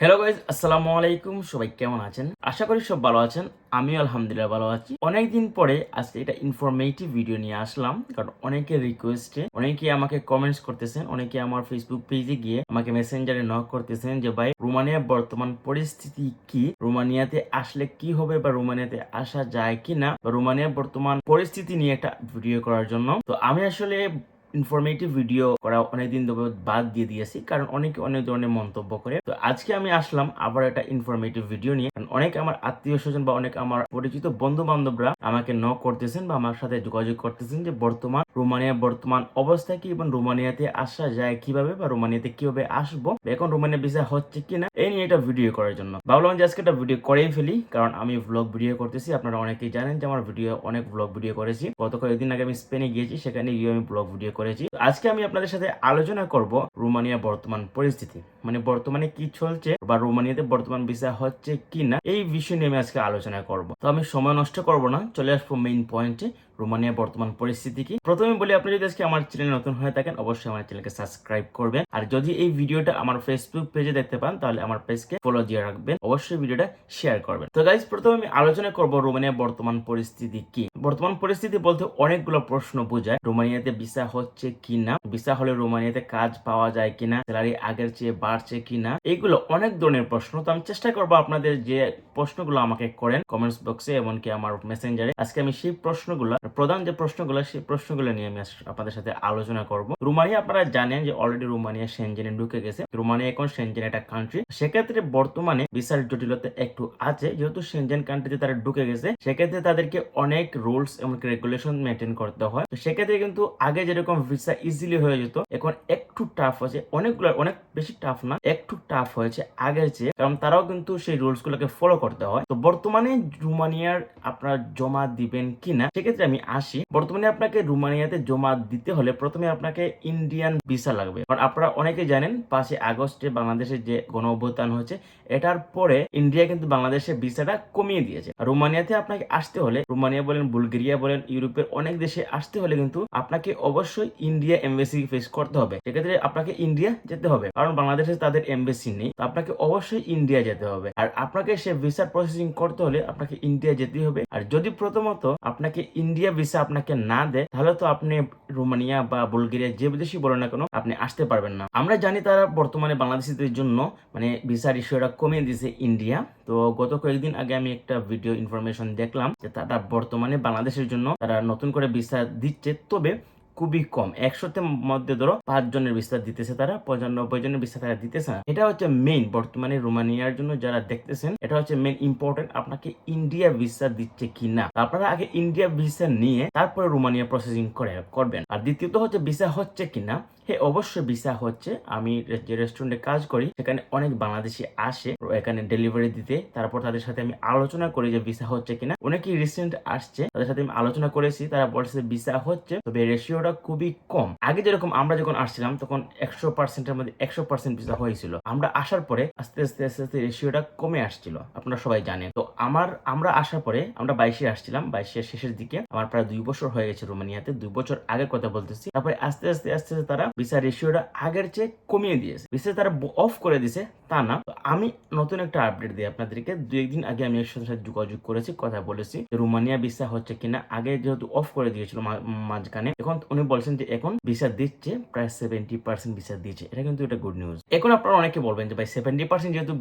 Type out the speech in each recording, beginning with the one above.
Hello guys আসসালামু আলাইকুম। সবাই কেমন আছেন? আশা করি সব ভালো আছেন। আমিও আলহামদুলিল্লাহ ভালো আছি। অনেকদিন পরে আজকে এটা ইনফরমেটিভ ভিডিও নিয়ে আসলাম, কারণ অনেকের রিকোয়েস্টে অনেকে আমাকে কমেন্টস করতেছেন, অনেকে আমার ফেসবুক পেজে গিয়ে আমাকে মেসেঞ্জারে নক করতেছেন যে, ভাই, রোমানিয়ার বর্তমান পরিস্থিতি কি? রোমানিয়াতে আসলে কি হবে বা রোমানিয়াতে আসা যায় কি না বা রোমানিয়ার বর্তমান পরিস্থিতি নিয়ে একটা ভিডিও করার জন্য। তো আমি আসলে ইনফরমেটিভ ভিডিও করা অনেকদিন ধরে বাদ দিয়ে দিয়েছি, কারণ অনেকে অনেক ধরনের মন্তব্য করে। তো আজকে আমি আসলাম আবার একটা ইনফরমেটিভ ভিডিও নিয়ে। কারণ অনেক আমার আত্মীয় স্বজন বা অনেক আমার পরিচিত বন্ধু বান্ধবরা আমাকে ন করতেছেন বা আমার সাথে যোগাযোগ করতেছেন যে, বর্তমান রোমানিয়া, বর্তমান অবস্থা কি? এবং রোমানিয়াতে আসা যায় কীভাবে বা রোমানিয়াতে কীভাবে আসব? এখন রোমানিয়া ভিসা হচ্ছে কিনা? এই নিয়ে এটা ভিডিও করার জন্য। ভাবলাম যে আজকে একটা ভিডিও করেই ফেলি, কারণ আমি ব্লগ ভিডিও করতেছি। আপনারা অনেকেই জানেন যে, আমার ভিডিও অনেক ব্লগ ভিডিও করেছি। গত কয়েকদিন আগে আমি স্পেনে গিয়েছি, সেখানে গিয়ে আমি ব্লগ ভিডিও করেছি। আজকে আমি আপনাদের সাথে আলোচনা করব রোমানিয়া বর্তমান পরিস্থিতি। মানে বর্তমানে কি চলছে বা রোমানিয়াতে বর্তমান ভিসা হচ্ছে কি না এই বিষয় নিয়ে আমি আজকে আলোচনা করব। তো আমি সময় নষ্ট করব না, চলে আসব মেইন পয়েন্টে রোমানিয়া বর্তমান পরিস্থিতি কি? প্রথমে বলি, আপনি যদি আজকে আমার চ্যানেল নতুন হয়ে থাকেন, অবশ্যই আমার চ্যানেলকে সাবস্ক্রাইব করবেন। আর যদি এই ভিডিওটা আমার ফেসবুক পেজে দেখতে পান, তাহলে আমার পেজকে ফলো দিয়ে রাখবেন। অবশ্যই ভিডিওটা শেয়ার করবেন। তো গাইজ প্রথমে আমি আলোচনা করব রোমানিয়া বর্তমান পরিস্থিতি কি? বর্তমান পরিস্থিতি বলতে অনেকগুলো প্রশ্ন বোঝায়, রোমানিয়াতে ভিসা হচ্ছে কি না ভিসা হলে রোমানিয়াতে কাজ পাওয়া যায় কিনা স্যালারি আগের চেয়ে বাড়ছে কিনা, এইগুলো অনেক ধরনের প্রশ্ন। তো আমি চেষ্টা করব আপনাদের যে প্রশ্নগুলো আমাকে করেন কমেন্টস বক্সে এমনকি আমার মেসেঞ্জারে আজকে আমি সেই প্রশ্নগুলো প্রধান যে প্রশ্নগুলো, সেই প্রশ্নগুলো নিয়ে আমি আপনাদের সাথে আলোচনা করব। রোমানিয়া, আপনারা জানেন যে অলরেডি রোমানিয়া সেনজেনে ঢুকে গেছে। রোমানিয়া এখন সেনজেন একটা কান্ট্রি সেক্ষেত্রে বর্তমানে ভিসার জটিলতা একটু আছে। যেহেতু সেনজেন কান্ট্রিতে তারা ঢুকে গেছে, সেক্ষেত্রে তাদেরকে অনেক রুলস এমনকি রেগুলেশন মেনটেন করতে হয়। তো সেক্ষেত্রে কিন্তু আগে যেরকম ভিসা ইজিলি হয়ে যেত, এখন একটু টাফ হয়েছে। অনেকগুলো, অনেক বেশি টাফ না, একটু টাফ হয়েছে আগের চেয়ে। কারণ তারাও কিন্তু সেই রুলস গুলোকে ফলো করতে হয়। তো বর্তমানে রোমানিয়ার আপনারা জমা দিবেন কিনা, সেক্ষেত্রে আমি আসি। বর্তমানে আপনাকে রোমানিয়াতে জমা দিতে হলে প্রথমে আপনাকে ইন্ডিয়ান ভিসা লাগবে। কারণ আপনারা অনেকে জানেন, পাঁচই আগস্টে বাংলাদেশের যে গণ অভ্যুত্থান হয়েছে, এটার পরে ইন্ডিয়া কিন্তু বাংলাদেশের ভিসাটা কমিয়ে দিয়েছে। রোমানিয়াতে আপনাকে আসতে হলে, রোমানিয়া বলেন, বুলগেরিয়া বলেন, ইউরোপের অনেক দেশে আসতে হলে কিন্তু আপনাকে অবশ্যই ইন্ডিয়া এমবেসি ফেস করতে হবে। সেক্ষেত্রে আপনাকে ইন্ডিয়া যেতে হবে। কারণ বাংলাদেশে তাদের এমবেসি নেই আপনাকে অবশ্যই ইন্ডিয়া যেতে হবে। আর আপনাকে সে ভিসা প্রসেসিং করতে হলে আপনাকে ইন্ডিয়া যেতে হবে। আর যদি প্রথমত আপনাকে ইন্ডিয়া ভিসা আপনাকে না দেয়, তাহলে তো আপনি রোমানিয়া বা বুলগেরিয়া যে বিদেশি বলেন না কেন, আপনি আসতে পারবেন না। আমরা জানি তারা বর্তমানে বাংলাদেশিদের জন্য মানে ভিসার ইস্যুটা কমিয়ে দিয়েছে ইন্ডিয়া তো গত কয়েকদিন আগে আমি একটা ভিডিও ইনফরমেশন দেখলাম যে তারা বর্তমানে বাংলাদেশের জন্য তারা নতুন করে ভিসা দিচ্ছে। তবে খুবই কম। একশোতে মধ্যে ধরো পাঁচ জনের বিস্তার দিতেছে তারা, পঁচানব্বই জনের বিস্তার তারা দিতেছে না। এটা হচ্ছে মেইন বর্তমানে রোমানিয়ার জন্য যারা দেখতেছেন, এটা হচ্ছে মেইন ইম্পর্টেন্ট আপনাকে ইন্ডিয়া ভিসা দিচ্ছে কি না আপনারা আগে ইন্ডিয়া ভিসা নিয়ে তারপরে রোমানিয়া প্রসেসিং করে, করবেন। আর দ্বিতীয়ত হচ্ছে ভিসা হচ্ছে কিনা হ্যাঁ অবশ্যই ভিসা হচ্ছে। আমি যে রেস্টুরেন্টে কাজ করি, সেখানে অনেক বাংলাদেশি আসে, এখানে ডেলিভারি দিতে। তারপর তাদের সাথে আমি আলোচনা করি যে ভিসা হচ্ছে কিনা। অনেকেই রিসেন্ট আসছে, তাদের সাথে আমি আলোচনা করেছি, তারা বলছে ভিসা হচ্ছে, তবে রেশিওটা খুবই কম। আগে যেরকম আমরা যখন আসছিলাম, তখন একশো পার্সেন্টের মধ্যে একশো পার্সেন্ট ভিসা হয়েছিল। আমরা আসার পরে আস্তে আস্তে আস্তে আস্তে রেশিওটা কমে আসছিল, আপনারা সবাই জানেন। তো আমার, আমরা আসার পরে আমরা বাইশে আসছিলাম, বাইশের শেষের দিকে। আমার প্রায় দুই বছর হয়ে গেছে রোমানিয়াতে, দুই বছর আগের কথা বলতেছি। তারপরে আস্তে আস্তে আস্তে আস্তে তারা ভিসা রেশিওটা আগের চেয়ে কমিয়ে দিয়েছে। ভিসা তারা অফ করে দিয়েছে তা না। আমি নতুন একটা আপডেট দিই আপনাদেরকে। দু একদিন আগে আমি এর সাথে যোগাযোগ করেছি, কথা বলেছি রোমানিয়া ভিসা হচ্ছে কিনা। আগে যেহেতু অফ করে দিয়েছিল মাঝখানে, এখন উনি বলছেন যে এখন ভিসা দিচ্ছে, প্রায় সেভেন্টি পার্সেন্ট ভিসা দিচ্ছে। এটা কিন্তু এটা গুড নিউজ এখন আপনারা অনেকে বলবেন যে, ভাই সেভেন্টি পার্সেন্ট যেহেতু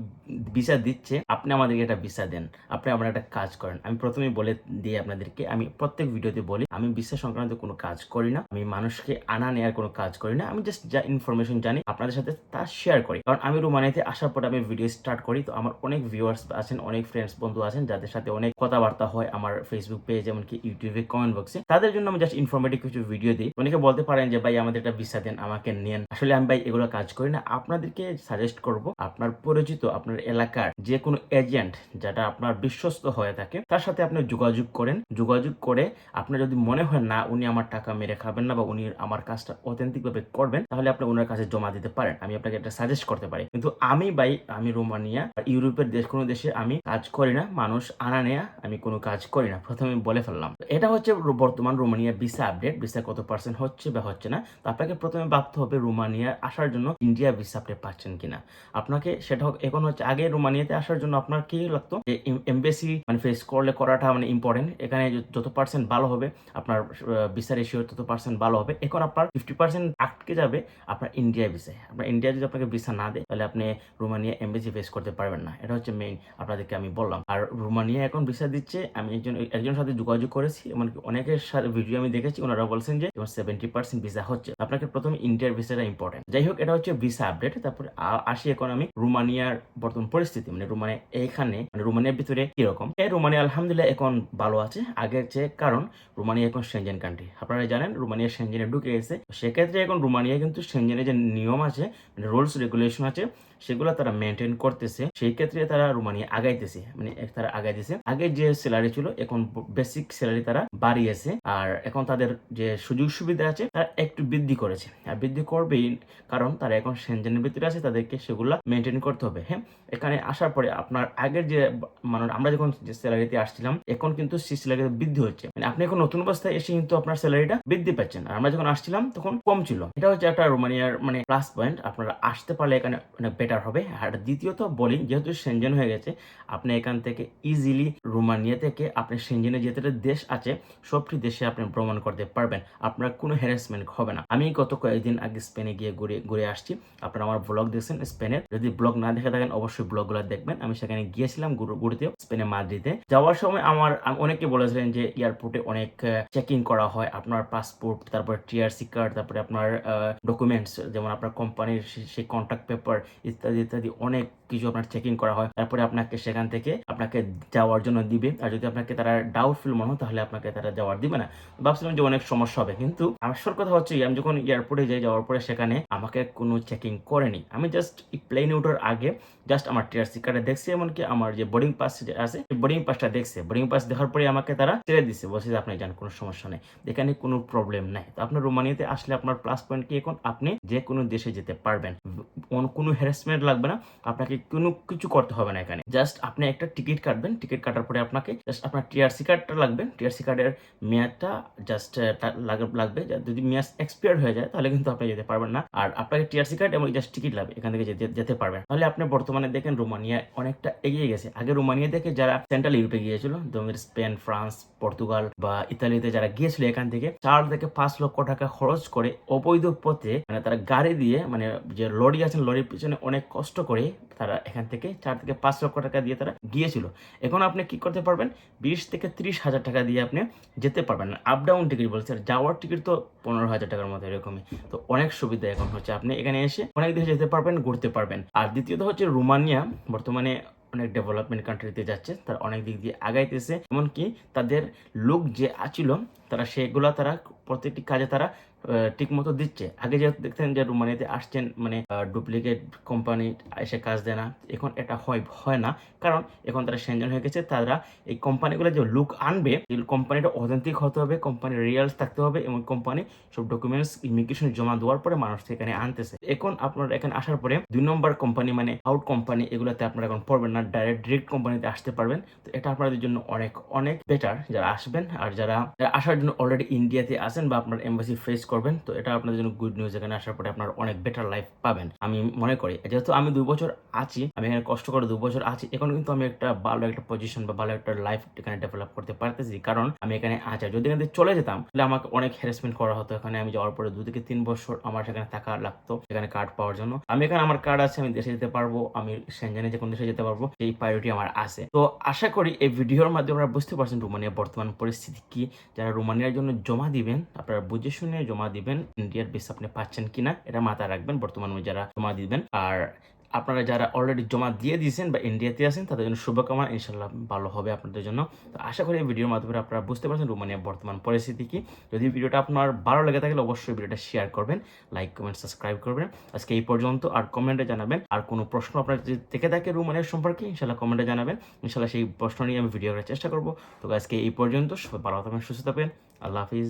ভিসা দিচ্ছে, আপনি আমাদেরকে একটা ভিসা দেন। আপনি আমার একটা কাজ করেন। আমি প্রথমেই বলে দিই আপনাদেরকে, আমি প্রত্যেক ভিডিওতে বলি, আমি বিশ্বাস সংক্রান্ত কোনো কাজ করি না। আমি মানুষকে আনা নেওয়ার কোনো কাজ করি না। আমি জাস্ট যা ইনফরমেশন জানি, আপনাদের সাথে তা শেয়ার করি। কারণ আমি রোমানিয়াতে আসার পর আমি ভিডিও স্টার্ট করি, তো আমার অনেক ভিউয়ার্স আছেন, অনেক ফ্রেন্ডস বন্ধু আছেন, যাদের সাথে অনেক কথাবার্তা হয় আমার ফেসবুক পেজ এমনকি ইউটিউবে কমেন্ট বক্সে তাদের জন্য আমি জাস্ট ইনফরমেটিভ কিছু ভিডিও দিই। অনেকে বলতে পারেন যে, ভাই, আমাদের একটা ভিসা দেন, আমাকে নেন। আসলে আমি, ভাই, এগুলো কাজ করি না। আপনাদেরকে সাজেস্ট করব, আপনার পরিচিত, আপনার এলাকার যে কোনো এজেন্ট যেটা আপনার বিশ্বস্ত হয়ে থাকে, তার সাথে আপনি যোগাযোগ করেন। যোগাযোগ করে আপনার যদি মনে হয়, না, উনি আমার টাকা মেরে খাবেন না বা উনি আমার কাজটা অথেন্টিক ভাবে করবেন, তাহলে আপনি ওনার কাছে জমা দিতে পারেন। আমি আপনাকে একটা সাজেস্ট করতে পারি। কিন্তু আমি ভাই, আমি রোমানিয়া ইউরোপের দেশ কোনো দেশে আমি কাজ করি না, মানুষ আনা নেয়া আমি কোনো কাজ করি না। প্রথমে বলে ফেললাম। এটা হচ্ছে বর্তমান রোমানিয়া ভিসা আপডেট ভিসা কত পার্সেন্ট হচ্ছে বা হচ্ছে না, তো আপনাকে প্রথমে ভাবতে হবে রোমানিয়া আসার জন্য ইন্ডিয়া ভিসা আপনি পাচ্ছেন কিনা। আপনাকে সেটা এখন হচ্ছে আগে রোমানিয়াতে আসার জন্য আপনার কি লাগতো? যে এমবেসি মানে ফেস করলে করাটা মানে ইম্পর্টেন্ট এখানে যত পার্সেন্ট ভালো হবে, আপনার ভিসা রেশিও তত পার্সেন্ট ভালো হবে। এখন আপনার ফিফটি পার্সেন্ট আটকে যাবে আপনার ইন্ডিয়া ভিসায় আপনার ইন্ডিয়া যদি আপনাকে ভিসা না দেয়, তাহলে আপনি রোমানিয়া এমবেসি ফেস করতে পারবেন না। এটা হচ্ছে মেইন আপনাদেরকে আমি বললাম। আর রোমানিয়া এখন ভিসা দিচ্ছে, আমি একজন, একজনের সাথে যোগাযোগ করেছি, এমনকি অনেকের সাথে ভিডিও আমি দেখেছি, ওনারা বলছেন যে এখন সেভেন্টি পার্সেন্ট ভিসা হচ্ছে। আপনাকে প্রথমে ইন্ডিয়ার ভিসাটা ইম্পর্টেন্ট যাই হোক, এটা হচ্ছে ভিসা আপডেট তারপরে আসি এখন আমি রোমানিয়ার বর্তমান পরিস্থিতি। মানে রোমানিয়া এইখানে মানে রোমানিয়ার ভিতরে কীরকম? এই রোমানিয়া আলহামদুলিল্লাহ এখন ভালো আছে। আগের চেয়ে কারণ, রোমানিয়া এখন সেনজেন কান্ট্রি আপনারা জানেন, রোমানিয়া সেনজেনে ঢুকে গেছে। সেক্ষেত্রে এখন রোমানিয়া কিন্তু সেনজেনের যে নিয়ম আছে মানে রুলস রেগুলেশন আছে, সেগুলো তারা মেনটেন করতেছে। সেই ক্ষেত্রে তারা রোমানিয়া আগাইতেছে মানে তারা আগাইতেছে। আগে যে স্যালারি ছিল, এখন বেসিক স্যালারি তারা বাড়িয়েছে। আর এখন তাদের যে সুযোগ সুবিধা আছে, তারা একটু বৃদ্ধি করেছে। আর বৃদ্ধি করবেই, কারণ তারা এখন সেনজেনের ভিতরে আছে, তাদেরকে সেগুলো মেনটেন করতে হবে। হ্যাঁ এখানে আসার পরে আপনার আগের যে মানে আমরা যখন যে স্যালারিতে আসছিলাম, এখন কিন্তু সেই স্যালারি বৃদ্ধি হচ্ছে। মানে আপনি এখন নতুন অবস্থায় এসে কিন্তু আপনার স্যালারিটা বৃদ্ধি পাচ্ছেন। আর আমরা যখন আসছিলাম, তখন কম ছিল। এটা হচ্ছে একটা রোমানিয়ার মানে প্লাস পয়েন্ট আপনারা আসতে পারলে এখানে অনেক বেটার হবে। আর দ্বিতীয়ত বলি, যেহেতু সেনজেন হয়ে গেছে, আপনি এখান থেকে ইজিলি রোমানিয়া থেকে আপনি সেনজেনে যেতে দেশ আছে, সবটি দেশে আপনি ভ্রমণ করতে পারবেন। আপনার কোনো হ্যারাসমেন্ট হবে না। আমি গত কয়েকদিন আগে স্পেনে গিয়ে ঘুরে ঘুরে আসছি। আপনারা আমার ব্লগ দেখছেন স্পেনের যদি ব্লগ না দেখে থাকেন, অবশ্যই ব্লগগুলো দেখবেন। আমি সেখানে গিয়েছিলাম ঘুর- ঘুরতে স্পেনে মাদ্রিদে। যাওয়ার সময় আমার, অনেকে বলেছিলেন যে এয়ারপোর্টে অনেক চেকিং করা হয়। আপনার পাসপোর্ট তারপর টিআরসি কার্ড তারপরে আপনার ডকুমেন্টস যেমন আপনার কোম্পানির সেই কন্ট্যাক্ট পেপার ইত্যাদি ইত্যাদি অনেক কিছু আপনার চেকিং করা হয়, তারপরে আপনাকে সেখান থেকে আপনাকে যাওয়ার জন্য দিবে। আর যদি আপনাকে তারা ডাউটফুল মনে হয়, তাহলে আপনাকে তারা যাওয়ার দিবে না। ভাবছিলাম যে অনেক সমস্যা হবে, কিন্তু আসল কথা হচ্ছে, আমি যখন এয়ারপোর্টে যাই, যাওয়ার পরে সেখানে আমাকে কোনো চেকিং করেনি। আমি জাস্ট প্লেনে ওঠার আগে জাস্ট আমার টিআরসি কার্ডে দেখছি, এমনকি আমার যে বোর্ডিং পাস আছে বোর্ডিং পাসটা দেখছে। বোর্ডিং পাস দেখার পরে আমাকে তারা ছেড়ে দিচ্ছে বলছে যে, আপনি যান, কোনো সমস্যা নেই। এখানে কোনো প্রবলেম নাই। তো আপনার রোমানিয়াতে আসলে আপনার প্লাস পয়েন্ট কি এখন? আপনি যে কোনো দেশে যেতে পারবেন। কোনো হ্যারাসমেন্ট লাগবে না। আপনাকে কোনো কিছু করতে হবে না এখানে। জাস্ট আপনি একটা টিকিট কাটবেন টিকিট কাটার পরে আপনাকে জাস্ট আপনার টিআরসি কার্ডটা লাগবে। টিআরসি কার্ডের মেয়াদটা জাস্ট লাগবে। যদি মেয়াদ এক্সপায়ার হয়ে যায়, তাহলে কিন্তু আপনি যেতে পারবেন না। আর আপনাকে টিআরসি কার্ড এবং জাস্ট টিকিট লাগবে, এখান থেকে যেতে যেতে পারবেন। তাহলে আপনি বর্তমানে দেখেন রোমানিয়া অনেকটা এগিয়ে গেছে। আগে রোমানিয়া থেকে যারা সেন্ট্রাল ইউরোপে গিয়েছিল, যেমন স্পেন ফ্রান্স পর্তুগাল বা ইতালিতে যারা গিয়েছিল এখান থেকে, চার থেকে পাঁচ লক্ষ টাকা খরচ করে অবৈধ পথে মানে তারা গাড়ি দিয়ে মানে যে লরি আছেন লরির পিছনে অনেক কষ্ট করে তারা এখান থেকে চার থেকে পাঁচ লক্ষ টাকা দিয়ে তারা গিয়েছিল। এখন আপনি কি করতে পারবেন? বিশ থেকে ত্রিশ হাজার টাকা দিয়ে আপনি যেতে পারবেন। আপ ডাউন টিকিট বলছে আর যাওয়ার টিকিট তো পনেরো হাজার টাকার মতো এরকমই। তো অনেক সুবিধা এখন হচ্ছে। আপনি এখানে এসে অনেক দেশে যেতে পারবেন, ঘুরতে পারবেন। আর দ্বিতীয়ত হচ্ছে রোমানিয়া, বর্তমানে অনেক ডেভেলপমেন্ট কান্ট্রিতে যাচ্ছে। তারা অনেক দিক দিয়ে আগাইতেছে। এমনকি তাদের লোক যে আছিল তারা সেগুলো তারা প্রত্যেকটি কাজে তারা ঠিক মতো দিচ্ছে। আগে যে দেখতেন যে রোমানিয়াতে আসছেন মানে ডুপ্লিকেট কোম্পানি এসে কাজ দেয় না, এখন এটা হয় হয় না। কারণ এখন তারা সেনজন হয়ে গেছে, তারা এই কোম্পানিগুলো যে লুক আনবে কোম্পানিটা অথেন্টিক হতে হবে কোম্পানির রিয়ালস থাকতে হবে, এবং কোম্পানি সব ডকুমেন্টস ইমিগ্রেশন জমা দেওয়ার পরে মানুষ এখানে আনতেছে। এখন আপনার এখানে আসার পরে দুই নম্বর কোম্পানি মানে আউট কোম্পানি এগুলোতে আপনারা এখন পড়বেন না ডাইরেক্ট ডিরেক্ট কোম্পানিতে আসতে পারবেন। তো এটা আপনাদের জন্য অনেক অনেক বেটার যারা আসবেন, আর যারা আসার জন্য অলরেডি ইন্ডিয়াতে আসেন বা আপনার এম্বাসি ফেস করবেন, তো এটা আপনাদের জন্য গুড নিউজ এখানে আসার পরে আপনার অনেক বেটার লাইফ পাবেন, আমি মনে করি। যেহেতু আমি দুই বছর আছি, আমি এখানে কষ্ট করে দু বছর আছি, এখন কিন্তু আমি একটা ভালো একটা পজিশন বা ভালো একটা লাইফ এখানে ডেভেলপ করতে পারতেছি। কারণ আমি এখানে আছি যদি এখান চলে যেতাম, তাহলে আমাকে অনেক হ্যারাসমেন্ট করা হতো। এখানে আমি যাওয়ার পরে দু থেকে তিন বছর আমার সেখানে থাকা লাগতো এখানে কার্ড পাওয়ার জন্য। আমি এখানে আমার কার্ড আছে, আমি দেশে যেতে পারব, আমি সেনজেনে যে কোনো দেশে যেতে পারব এই প্রায়োরিটি আমার আছে। তো আশা করি এই ভিডিওর মাধ্যমে আপনারা বুঝতে পারছেন রোমানিয়ার বর্তমান পরিস্থিতি কি, যারা রোমানিয়ার জন্য জমা দিবেন, আপনারা বুঝে শুনে জমা দিবেন, ইন্ডিয়ার ভিসা আপনি পাচ্ছেন কিনা, এটা মাথায় রাখবেন, বর্তমানে যারা জমা দিবেন। আর আপনারা যারা অলরেডি জমা দিয়ে দিয়েছেন বা ইন্ডিয়াতে আছেন, তাদের জন্য শুভকামনা। ইনশাল্লাহ ভালো হবে আপনাদের জন্য। তো আশা করি এই ভিডিওর মাধ্যমে আপনারা বুঝতে পারছেন রোমানিয়ার বর্তমান পরিস্থিতি কি। যদি ভিডিওটা আপনার ভালো লেগে থাকলে অবশ্যই ভিডিওটা শেয়ার করবেন লাইক কমেন্ট সাবস্ক্রাইব করবেন। আজকে এই পর্যন্ত আর কমেন্টে জানাবেন। আর কোনো প্রশ্ন আপনার যদি থেকে থাকে রোমানিয়ার সম্পর্কে ইনশাল্লাহ কমেন্টে জানাবেন। ইনশাল্লাহ সেই প্রশ্ন নিয়ে আমি ভিডিও করার চেষ্টা করব। তো আজকে এই পর্যন্ত, সবাই ভালো থাকবেন, সুস্থ থাকবেন। আল্লাহ হাফিজ।